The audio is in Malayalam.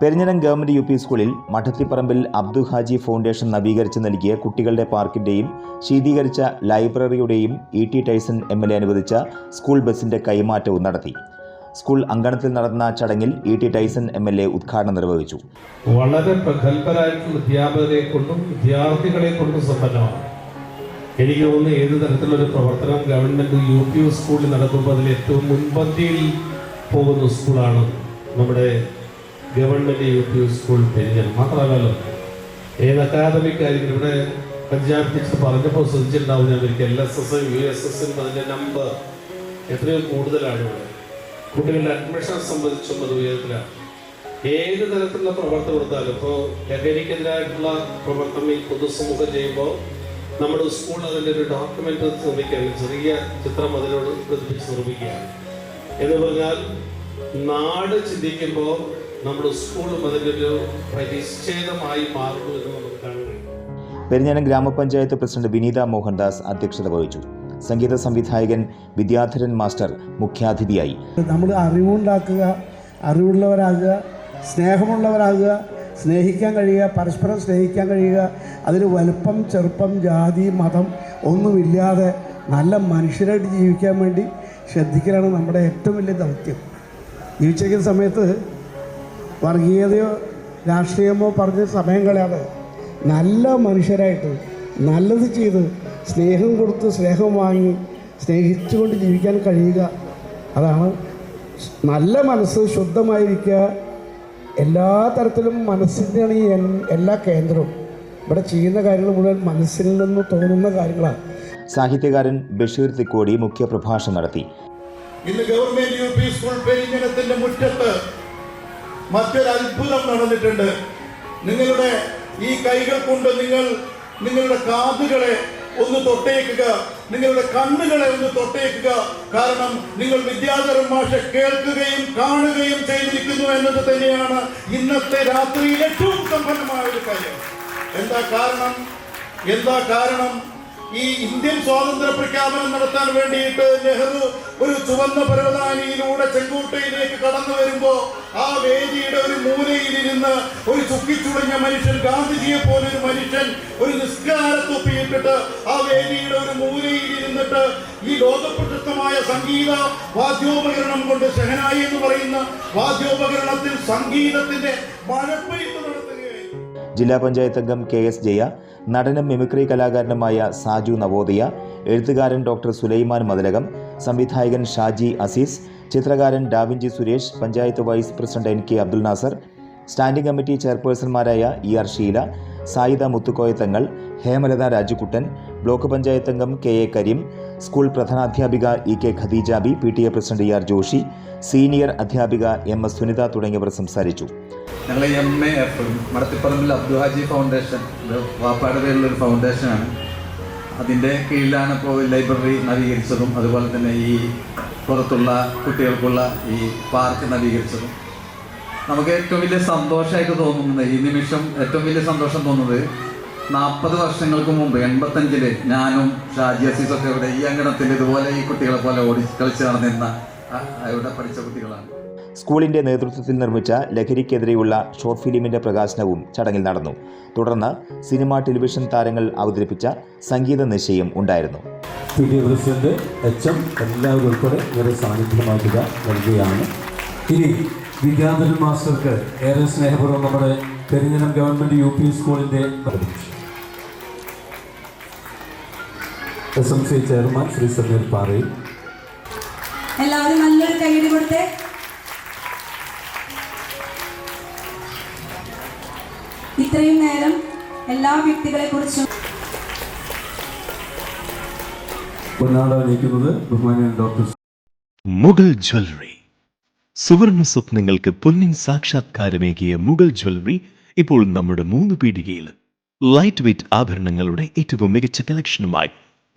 പെരിഞ്ഞനം ഗവൺമെന്റ് യു പി സ്കൂളിൽ മഠത്തിപ്പറമ്പിൽ അബ്ദുൽ ഹാജി ഫൗണ്ടേഷൻ നവീകരിച്ച് നൽകിയ കുട്ടികളുടെ പാർക്കിന്റെയും ശീതീകരിച്ച ലൈബ്രറിയുടെയും E T Tyson M L A അനുവദിച്ച സ്കൂൾ ബസിന്റെ കൈമാറ്റവും നടത്തി. സ്കൂൾ അങ്കണത്തിൽ നടന്ന ചടങ്ങിൽ E T Tyson M L A ഉദ്ഘാടനം നിർവഹിച്ചു. വളരെ പ്രഗത്ഭരായിട്ടുള്ള അധ്യാപകരെ കൊണ്ടും വിദ്യാർത്ഥികളെ കൊണ്ടും സമ്പന്നമാണ് എനിക്ക് തോന്നുന്നു ഏത് തരത്തിലൊരു പ്രവർത്തനം ഗവൺമെന്റ് യു പി സ്കൂളിൽ നടക്കുമ്പോൾ അതിൽ ഏറ്റവും മുൻപന്തിയിൽ പോകുന്ന സ്കൂളാണ് നമ്മുടെ ഗവൺമെന്റ് യു പി സ്കൂൾ പെരിഞ്ഞൽ മാത്രമല്ലല്ലോ ഏത് അക്കാദമിക് ആയിരിക്കും ഇവിടെ പഞ്ചാബ് ടീച്ചർ പറഞ്ഞപ്പോൾ ശ്രദ്ധിച്ചിട്ടുണ്ടാവും. ഞാൻ L S S U S എസും അതിന്റെ നമ്പർ എത്രയോ കൂടുതലാണ് ഇവിടെ. കുട്ടികളുടെ അഡ്മിഷൻ സംബന്ധിച്ചും അത് ഉയരത്തിലാണ്. ഏത് തരത്തിലുള്ള പ്രവർത്തനം കൊടുത്താലും ഇപ്പോൾ ലഹരിക്കെതിരായിട്ടുള്ള പ്രവർത്തനം ഈ പൊതുസമൂഹം ചെയ്യുമ്പോൾ നമ്മുടെ സ്കൂൾ അതിന്റെ ഒരു ഡോക്യുമെന്റ് നിർമ്മിക്കുകയാണ് ചെറിയ ചിത്രം അതിനോട് പ്രതിപിച്ച് നിർമ്മിക്കുകയാണ്. എന്ന് പറഞ്ഞാൽ നാട് ചിന്തിക്കുമ്പോൾ നമ്മുടെ സ്കൂളും അതിന്റെ പരിച്ഛേദമായി മാറുന്നു എന്ന് നമുക്ക് കാണാൻ പെരിഞ്ഞനം ഗ്രാമപഞ്ചായത്ത് പ്രസിഡന്റ് വിനീത മോഹൻദാസ് അധ്യക്ഷത വഹിച്ചു. സംഗീത സംവിധായകൻ വിദ്യാധരൻ മാസ്റ്റർ മുഖ്യാതിഥിയായി. നമ്മൾ അറിവുണ്ടാക്കുക അറിവുള്ളവരാകുക സ്നേഹമുള്ളവരാകുക സ്നേഹിക്കാൻ കഴിയുക പരസ്പരം സ്നേഹിക്കാൻ കഴിയുക അതിൽ വലുപ്പം ചെറുപ്പം ജാതി മതം ഒന്നുമില്ലാതെ നല്ല മനുഷ്യരായിട്ട് ജീവിക്കാൻ വേണ്ടി ശ്രദ്ധിക്കലാണ് നമ്മുടെ ഏറ്റവും വലിയ ദൗത്യം. ജീവിച്ചിരിക്കുന്ന സമയത്ത് വർഗീയതയോ രാഷ്ട്രീയമോ പറഞ്ഞ് സമയം കളയാതെ നല്ല മനുഷ്യരായിട്ട് നല്ലത് ചെയ്ത് സ്നേഹം കൊടുത്ത് സ്നേഹം വാങ്ങി സ്നേഹിച്ചുകൊണ്ട് ജീവിക്കാൻ കഴിയുക. അതാണ് നല്ല മനസ്സ് ശുദ്ധമായിരിക്കുക. എല്ലാ തരത്തിലും മനസ്സിന്റെയാണ് ഈ എല്ലാ കേന്ദ്രവും. ഇവിടെ ചെയ്യുന്ന കാര്യങ്ങൾ മുഴുവൻ മനസ്സിൽ നിന്ന് തോന്നുന്ന കാര്യങ്ങളാണ്. സാഹിത്യകാരൻ ബഷീർ തിക്കോടി മുഖ്യപ്രഭാഷണം നടത്തി. ഇന്ന് ഗവൺമെന്റ് യു പി സ്കൂൾ പെരിഞ്ഞനത്തിന്റെ മുറ്റത്ത് മറ്റൊരു അത്ഭുതം നടന്നിട്ടുണ്ട്. നിങ്ങളുടെ ഈ കൈകൾ കൊണ്ട് നിങ്ങൾ നിങ്ങളുടെ കാതുകളെ ഒന്ന് തൊട്ടേക്കുക. നിങ്ങളുടെ കണ്ണുകളെ ഒന്ന് തൊട്ടേക്കുക. കാരണം നിങ്ങൾ വിദ്യാധരൻ മാഷ കേൾക്കുകയും കാണുകയും ചെയ്തിരിക്കുന്നു എന്നത് തന്നെയാണ് ഇന്നത്തെ രാത്രിയിൽ ഏറ്റവും സമ്പന്നമായ ഒരു കാര്യം. എന്താ കാരണം? എന്താ കാരണം? ഈ ഇന്ത്യൻ സ്വാതന്ത്ര്യ പ്രഖ്യാപനം നടത്താൻ വേണ്ടിയിട്ട് നെഹ്റു ഒരു ചുവന്ന പരവതാനിയിലൂടെ ചെങ്കോട്ടയിലേക്ക് കടന്നു വരുമ്പോ ആ വേദിയുടെ ഒരു മൂലയിലിരുന്ന് ഒരു ചുക്കിച്ചുടഞ്ഞ മനുഷ്യൻ ഗാന്ധിജിയെ പോലെ ഒരു മനുഷ്യൻ ഒരു നിസ്കാര തൊപ്പിയിട്ടിട്ട് ആ വേദിയുടെ ഒരു മൂലയിലിരുന്നിട്ട് ഈ ലോകപ്രശസ്തമായ സംഗീത വാദ്യോപകരണം കൊണ്ട് ഷെഹനായി എന്ന് പറയുന്ന വാദ്യോപകരണത്തിൽ സംഗീതത്തിന്റെ മഴപ്പെയ്ത്ത് നടത്തുകയായിരുന്നു. ജില്ലാ പഞ്ചായത്ത് അംഗം കെ എസ് ജയ നടനും മിമിക്രി കലാകാരനുമായ സാജു നവോദയ എഴുത്തുകാരൻ ഡോക്ടർ സുലൈമാൻ മതിലകം സംവിധായകൻ ഷാജി അസീസ് ചിത്രകാരൻ Davinchi Suresh panchayat vice president N K Abdul Nasar standing committee ചെയർപേഴ്സൺമാരായ E R Sheela Sayida Muthukoyathangal Hemalatha Rajukuttan block panchayat അംഗം K A Kareem school പ്രധാനാധ്യാപിക E K Khadeejabi P T A president E R Joshi senior അധ്യാപിക എം എസ് സുനിത തുടങ്ങിയവർ സംസാരിച്ചു. ഞങ്ങൾ M A F Madathipparambil Abduhaji foundation Vappad പേരിലൊരു ഫൗണ്ടേഷനാണ്. അതിന്റെ കീഴിലാണ് ഇപ്പോൾ ലൈബ്രറി നവീകരിച്ചതും അതുപോലെ തന്നെ ഈ പുറത്തുള്ള കുട്ടികൾക്കുള്ള ഈ പാർക്ക് നവീകരിച്ചതും. നമുക്ക് ഏറ്റവും വലിയ സന്തോഷമായിട്ട് തോന്നുന്നത് ഈ നിമിഷം ഏറ്റവും വലിയ സന്തോഷം തോന്നുന്നത് നാൽപ്പത് വർഷങ്ങൾക്ക് മുമ്പ് എൺപത്തഞ്ചിൽ ഞാനും ഷാജി അസീസൊക്കെ ഇവിടെ ഈ അങ്കണത്തിൽ ഇതുപോലെ ഈ കുട്ടികളെ പോലെ ഓടി കളിച്ചു നടന്നിരുന്ന ആ, ഇവിടെ പഠിച്ച കുട്ടികളാണ്. സ്കൂളിന്റെ നേതൃത്വത്തിൽ നിർമ്മിച്ച ലഹരിക്കെതിരെയുള്ള ഷോർട്ട് ഫിലിമിന്റെ പ്രകാശനവും ചടങ്ങിൽ നടന്നു. തുടർന്ന് സിനിമ ടെലിവിഷൻ താരങ്ങൾ അവതരിപ്പിച്ച സംഗീത നിശയും ഉണ്ടായിരുന്നു. പി പ്രസിഡന്റ് എച്ച് എം എല്ലാവരും ഉൾപ്പെടെ ഇവരെ സാന്നിധ്യമാക്കുക നൽകുകയാണ്. ഇനി വിദ്യാധരൻ മാസ്റ്റർക്ക് ഏറെ സ്നേഹപൂർവം നമ്മുടെ പെരിഞ്ഞനം ഗവൺമെന്റ് യു പി സ്കൂളിന്റെ S M C chairman Shri Sameer Parayil എല്ലാവരും നല്ലൊരു കൈയ്യടി കൊടുത്തേ. ഇത്രയും നേരം എല്ലാ വ്യക്തികളെ കുറിച്ചും മുഗൾ ജ്വല്ലറി. സുവർണ സ്വപ്നങ്ങൾക്ക് പൊന്നിൻ സാക്ഷാത്കാരമേകിയ മുഗൾ ജ്വല്ലറി ഇപ്പോൾ നമ്മുടെ മൂന്ന് പീടികയിൽ ലൈറ്റ് വെയ്റ്റ് ആഭരണങ്ങളുടെ ഏറ്റവും മികച്ച കളക്ഷനുമായി